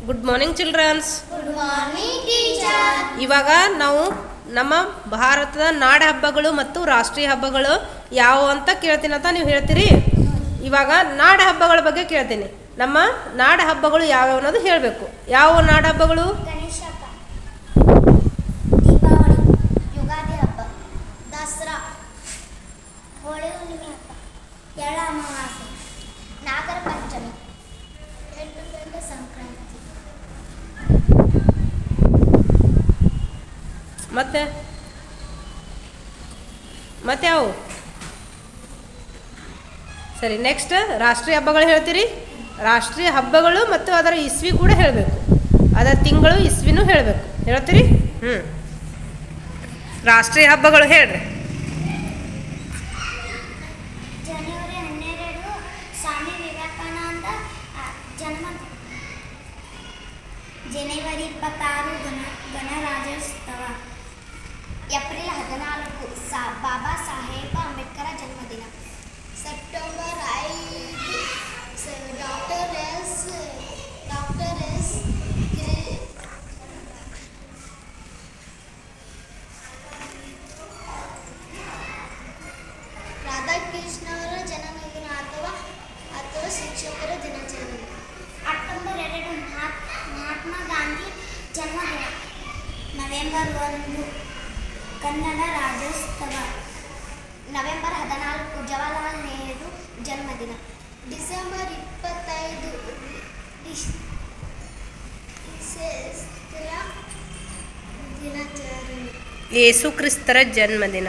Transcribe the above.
Good morning children's good morning teacher ಇವಾಗ ನಾವು ನಮ್ಮ ಭಾರತದ ನಾಡ ಹಬ್ಬಗಳು ಮತ್ತು ರಾಷ್ಟ್ರೀಯ ಹಬ್ಬಗಳು ಯಾವುವು ಅಂತ ಕೇಳ್ತೀನಿ ಅಂತ ನೀವು ಹೇಳ್ತೀರಿ? ಇವಾಗ ನಾಡ ಹಬ್ಬಗಳ ಬಗ್ಗೆ ಕೇಳ್ತೀನಿ. ನಮ್ಮ ನಾಡ ಹಬ್ಬಗಳು ಯಾವ್ಯಾವ ಅನ್ನೋದು ಹೇಳಬೇಕು. ಯಾವ ನಾಡ ಹಬ್ಬಗಳು? ಗಣೇಶ ಹಬ್ಬ ಮತ್ತೆ? ಮತ್ತೆ ಯಾವ ಸರಿ ನೆಕ್ಸ್ಟ್ ರಾಷ್ಟ್ರೀಯ ಹಬ್ಬಗಳು ಹೇಳ್ತೀರಿ? ರಾಷ್ಟ್ರೀಯ ಹಬ್ಬಗಳು ಮತ್ತು ಅದರ ಇಸ್ವಿ ಕೂಡ ಹೇಳಬೇಕು. ಅದರ ತಿಂಗಳು ಇಸ್ವಿನೂ ಹೇಳಬೇಕು. ಹೇಳ್ತೀರಿ? ಹ್ಞೂ ರಾಷ್ಟ್ರೀಯ ಹಬ್ಬಗಳು ಹೇಳ್ರಿ. ಜನವರಿ ಇಪ್ಪತ್ತಾರು, ಗಣ, ಗಣರಾಜ್ಯೋತ್ಸವ. ಏಪ್ರಿಲ್ ಹದಿನಾಲ್ಕು ಸಾ ಬಾಬಾ ಸಾಹೇಬ ಅಂಬೇಡ್ಕರ ಜನ್ಮದಿನ ಸೆಪ್ಟೆಂಬರ್ ಐದು doctor S doctor S Radhakrishna ಅವರ ಜನ್ಮದಿನ ಅಥವಾ ಅಥವಾ ಶಿಕ್ಷಕರ ದಿನಾಚರಣೆ ಅಕ್ಟೋಬರ್ ಎರಡು ಮಹಾತ್- ಮಹಾತ್ಮ ಗಾಂಧಿ ಜನ್ಮದಿನ ನವೆಂಬರ್ ಒಂದು ಕನ್ನಡ ರಾಜ್ಯೋತ್ಸವ. ನವೆಂಬರ್ ಹದಿನಾಲ್ಕು ಜವಾಹರಲಾಲ್ ನೆಹರು ಜನ್ಮದಿನ. ಡಿಸೆಂಬರ್ ಇಪ್ಪತ್ತೈದು ದಿನಾಚರಣೆ ಯೇಸು ಕ್ರಿಸ್ತರ ಜನ್ಮದಿನ.